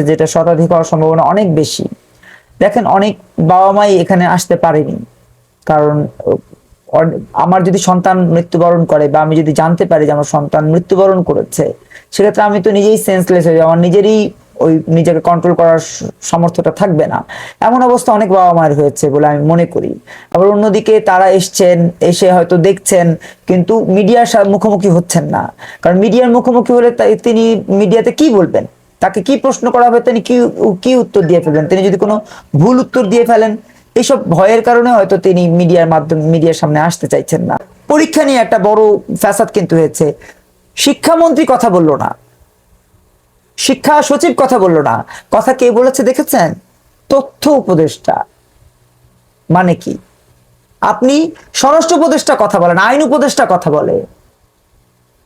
হচ্ছে যেটা শতাধিক হওয়ার সম্ভাবনা অনেক বেশি। দেখেন, অনেক বাবা মাই এখানে আসতে পারেনি। কারণ আমার যদি সন্তান মৃত্যুবরণ করে বা আমি যদি জানতে পারি যে আমার সন্তান মৃত্যুবরণ করেছে, সেক্ষেত্রে আমি তো নিজেই সেন্সলেস হয়ে আমার নিজেরই ওই নিজেকে কন্ট্রোল করার সামর্থ্যটা থাকবে না। এমন অবস্থা অনেক বাবা মায়ের হয়েছে বলে আমি মনে করি। আবার অন্যদিকে তারা এসছেন, এসে হয়তো দেখছেন, কিন্তু মিডিয়ার মুখোমুখি হচ্ছেন না। কারণ মিডিয়ার মুখোমুখি হলে তিনি মিডিয়াতে কি বলবেন? তাকে কি প্রশ্ন করা হবে, তিনি কি কি উত্তর দিয়ে ফেলবেন? তিনি যদি কোনো ভুল উত্তর দিয়ে ফেলেন, এইসব ভয়ের কারণে হয়তো তিনি মিডিয়ার মাধ্যমে, মিডিয়ার সামনে আসতে চাইছেন না। পরীক্ষা নিয়ে একটা বড় ফ্যাসাদ কিন্তু হয়েছে। শিক্ষামন্ত্রী কথা বলল না। শিক্ষা সচিব কথা বলল না। কথা কে বলেছে দেখেছেন? তথ্য উপদেষ্টা। মানে কি? আপনি স্বরাষ্ট্র উপদেষ্টা কথা বলেন, আইন উপদেষ্টা কথা বলে।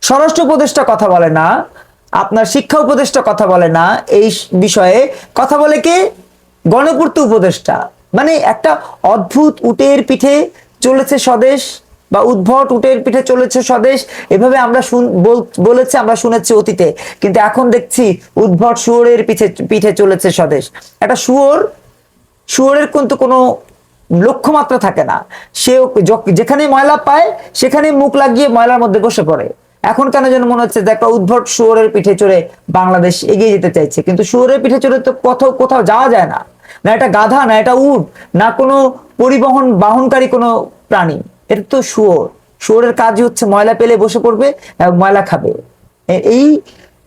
স্বরাষ্ট্র উপদেষ্টা কথা বলে না আপনার শিক্ষা উপদেষ্টা কথা বলে না, এই বিষয়ে কথা বলে কে? গণপূর্ত উপদেষ্টা। মানে একটা অদ্ভুত উটের পিঠে চলেছে স্বদেশ বা উদ্ভট উটের পিঠে চলেছে স্বদেশ, এভাবে আমরা বলেছে, আমরা শুনেছি অতীতে। কিন্তু এখন দেখছি উদ্ভট শুয়োরের পিঠে পিঠে চলেছে স্বদেশ। একটা শুয়োর, শুয়োরের কিন্তু কোনো লক্ষ্যমাত্রা থাকে না। সে যেখানে ময়লা পায়, সেখানে মুখ লাগিয়ে ময়লার মধ্যে বসে পড়ে। এখন কেন যেন মনে হচ্ছে যে একটা উদ্ভট শুয়োরের পিঠে চড়ে বাংলাদেশ এগিয়ে যেতে চাইছে? কিন্তু শুয়োরের পিঠে চড়ে তো কোথাও কোথাও যাওয়া যায় না। না এটা গাধা, না এটা উট, না কোনো পরিবহন বাহনকারী কোনো প্রাণী। এটা তো শুয়োর। শুয়োরের কাজই হচ্ছে ময়লা পেলে বসে পড়বে এবং ময়লা খাবে। এই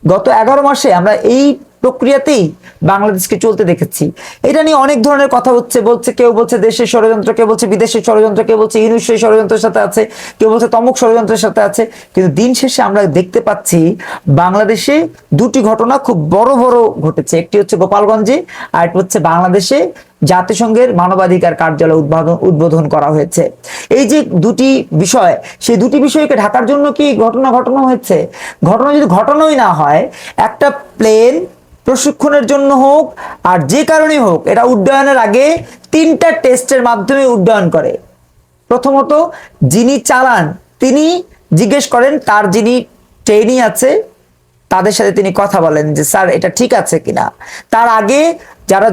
গত এগারো মাসে আমরা এই প্রক্রিয়াতেই বাংলাদেশকে চলতে দেখেছি। এটা নিয়ে অনেক ধরনের কথা হচ্ছে, বলছে কেউ বলছে দেশের ষড়যন্ত্র, কেউ বলছে বিদেশের ষড়যন্ত্র, কেউ বলছে ইউনুসের ষড়যন্ত্রের সাথে আছে, কেউ বলছে তমুক ষড়যন্ত্রের সাথে আছে। কিন্তু দিন শেষে আমরা দেখতে পাচ্ছি বাংলাদেশে দুটি ঘটনা খুব বড় বড় ঘটেছে। একটি হচ্ছে গোপালগঞ্জে, আর একটি হচ্ছে বাংলাদেশে জাতিসংঘের মানবাধিকার কার্যালয় উদ্বোধন উদ্বোধন করা হয়েছে। এই যে দুটি বিষয়, সেই দুটি বিষয়কে ঢাকার জন্য কি ঘটনা, ঘটানো হয়েছে? ঘটনা যদি ঘটানোই না হয়, একটা প্লেন প্রশিক্ষণের জন্য হোক আর যে কারণেই হোক, এটা উড্ডয়নের আগে তিনটা টেস্টের মাধ্যমে উড্ডয়ন করে। প্রথমত, যিনি চালান, তিনি জিজ্ঞেস করেন, তার যিনি ট্রেনি আছে, তাদের সাথে তিনি কথা বলেন যে, স্যার, এটা ঠিক আছে কিনা? তার আগে যারা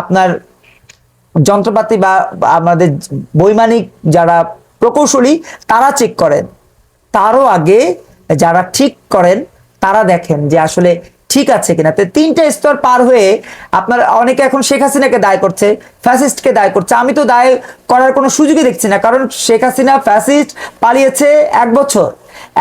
আপনার যন্ত্রপাতি বা বা আমাদের বৈমানিক যারা প্রকৌশলী, তারা চেক করেন। তারও আগে যারা ঠিক করেন, তারা দেখেন যে আসলে ঠিক আছে কিনা? তো তিনটা স্তর পার হয়ে আপনার অনেকে এখন শেখ হাসিনাকে দায় করছে ফ্যাসিস্টকে দায় করছে। আমি তো দায় করার কোনো সুযোগই দেখছি না, কারণ শেখ হাসিনা ফ্যাসিস্ট পালিয়েছে এক বছর।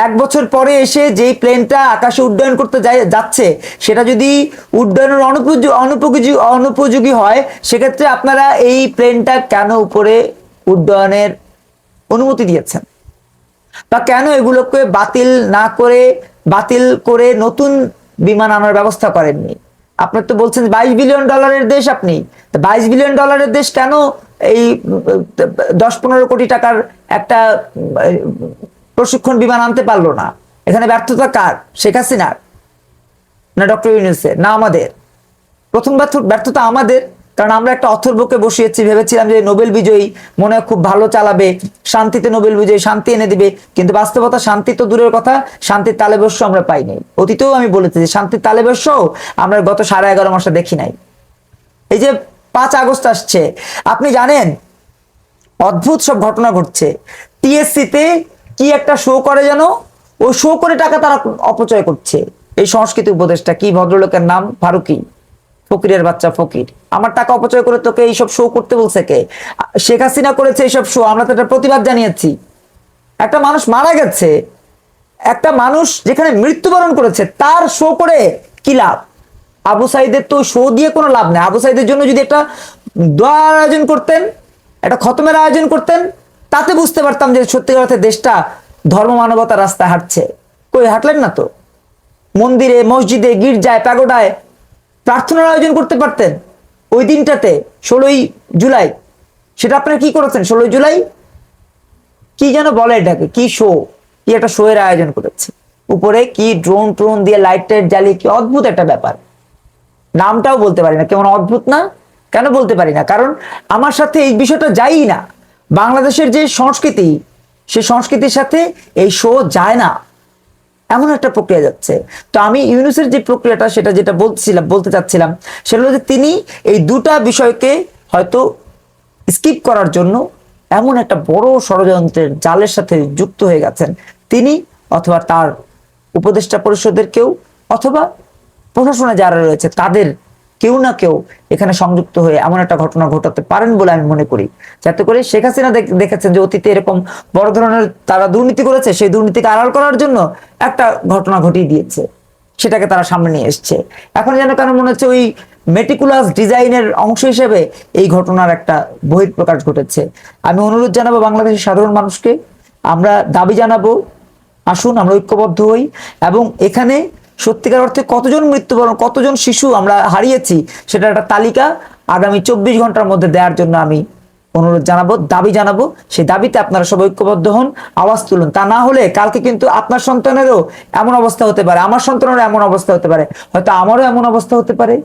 এক বছর পরে এসে যেই প্লেনটা আকাশে উড্ডয়ন করতে যাচ্ছে, সেটা যদি উড্ডয়নের অনুপযোগী অনুপযোগী অনুপযোগী হয়, সেক্ষেত্রে আপনারা এই প্লেনটা কেন উপরে উড্ডয়নের অনুমতি দিয়েছেন? বা কেন এগুলোকে বাতিল না করে, বাতিল করে নতুন বিমান আনার ব্যবস্থা করেননি। আপনার তো বলছেন বাইশ বিলিয়ন ডলারের দেশ আপনি। বাইশ বিলিয়ন ডলারের দেশ কেন এই দশ পনেরো কোটি টাকার একটা প্রশিক্ষণ বিমান আনতে পারল না? এখানে ব্যর্থতা কার? শেখ হাসিনার? না ডক্টর ইউনুসের? না আমাদের? প্রথম ব্যর্থতা আমাদের। কারণ আমরা একটা অথর্বকে বসিয়েছি, ভেবেছিলাম যে নোবেল বিজয়ী মনে হয় খুব ভালো চালাবে, শান্তিতে নোবেল বিজয়ী শান্তি এনে দিবে, কিন্তু বাস্তবতা শান্তি তো দূরের কথা, শান্তির তালেবস্য আমরা পাইনি। অতীতেও আমি বলেছি যে শান্তির তালেবস্য আমরা গত সাড়ে এগারো মাসে দেখি নাই। এই যে পাঁচ আগস্ট আসছে, আপনি জানেন অদ্ভুত সব ঘটনা ঘটছে। টিএসসিতে কি একটা শো করে যেন ওই শো করে টাকা তারা অপচয় করছে। এই সংস্কৃতি উপদেশটা কি ভদ্রলোকের নাম? ফারুকি। ফকিরের বাচ্চা ফকির। আমার টাকা অপচয় করে তোকে এইসব শো করতে বলছে কে? শেখ হাসিনা করেছে এইসব শো আমরা তো এটা প্রতিবাদ জানিয়েছি। একটা মানুষ মারা গেছে, একটা মানুষ যেখানে মৃত্যুবরণ করেছে, তার শো করে কি লাভ? আবু সাইদের তো শো দিয়ে কোনো লাভ নেই। আবু সাইদের জন্য যদি একটা দোয়ার আয়োজন করতেন, একটা খতমের আয়োজন করতেন, তাতে বুঝতে পারতাম যে সত্যিকার অর্থে দেশটা ধর্ম মানবতার রাস্তায় হাঁটছে। কই, হাঁটলেন না তো? মন্দিরে, মসজিদে, গির্জায়, প্যাগোডায় প্রার্থনার আয়োজন করতে পারতেন ওই দিনটাতে, ষোলোই জুলাই। সেটা আপনারা কি করেছেন? ষোলোই জুলাই? কি যেন বলে এটাকে? কি শো কি একটা শো এর আয়োজন করেছে। উপরে কি ড্রোন ট্রোন দিয়ে লাইট টাইট জ্বালিয়ে, কি অদ্ভুত একটা ব্যাপার। নামটাও বলতে পারি না, কেমন অদ্ভুত না? কেন বলতে পারি না? কারণ আমার সাথে এই বিষয়টা যাই না। বাংলাদেশের যে সংস্কৃতি সেই সংস্কৃতির সাথে এই শো যায় না। এমন একটা প্রক্রিয়া যাচ্ছে। তো আমি ইউনুসের যে প্রক্রিয়াটা, সেটা যেটা বলছিলাম, বলতে চাচ্ছিলাম, সেটা হলো যে তিনি এই দুটা বিষয়কে হয়তো স্কিপ করার জন্য এমন একটা বড় ষড়যন্ত্রের জালের সাথে যুক্ত হয়ে গেছেন তিনি অথবা তার উপদেষ্টা পরিষদের কেউ, অথবা প্রশাসনে যারা রয়েছে, তাদের কেউ না কেউ এখানে সংযুক্ত হয়ে এমন একটা ঘটনা ঘটাতে পারেন বলে আমি মনে করি। যাতে করে শেখ হাসিনা দেখ- দেখেছেন যে অতীতে এরকম বড় ধরনের তারা দুর্নীতি করেছে, সেই দুর্নীতিকে আড়াল করার জন্য একটা ঘটনা ঘটিয়ে দিয়েছে। সেটাকে তারা সামনে নিয়ে এসছে। এখন যেন কেন মনে হচ্ছে ওই মেটিকুলাস ডিজাইনের অংশ হিসেবে এই ঘটনার একটা বহিঃপ্রকাশ ঘটেছে। আমি অনুরোধ জানাব বাংলাদেশের সাধারণ মানুষকে, আমরা দাবি জানাব, আসুন, আমরা ঐক্যবদ্ধ হই এবং এখানে সত্যিকার অর্থে কতজন মৃত্যুবরণ, কতজন শিশু আমরা হারিয়েছি সেটা একটা তালিকা আগামী চব্বিশ ঘণ্টার মধ্যে দেওয়ার জন্য আমি অনুরোধ জানাব, দাবি জানাব। সেই দাবিতে আপনারা সবাই ঐক্যবদ্ধ হন, আওয়াজ তুলুন। তা না হলে কালকে কিন্তু আপনার সন্তানেরও এমন অবস্থা হতে পারে, আমার সন্তানেরও এমন অবস্থা হতে পারে। হয়তো আমারও এমন অবস্থা হতে পারে।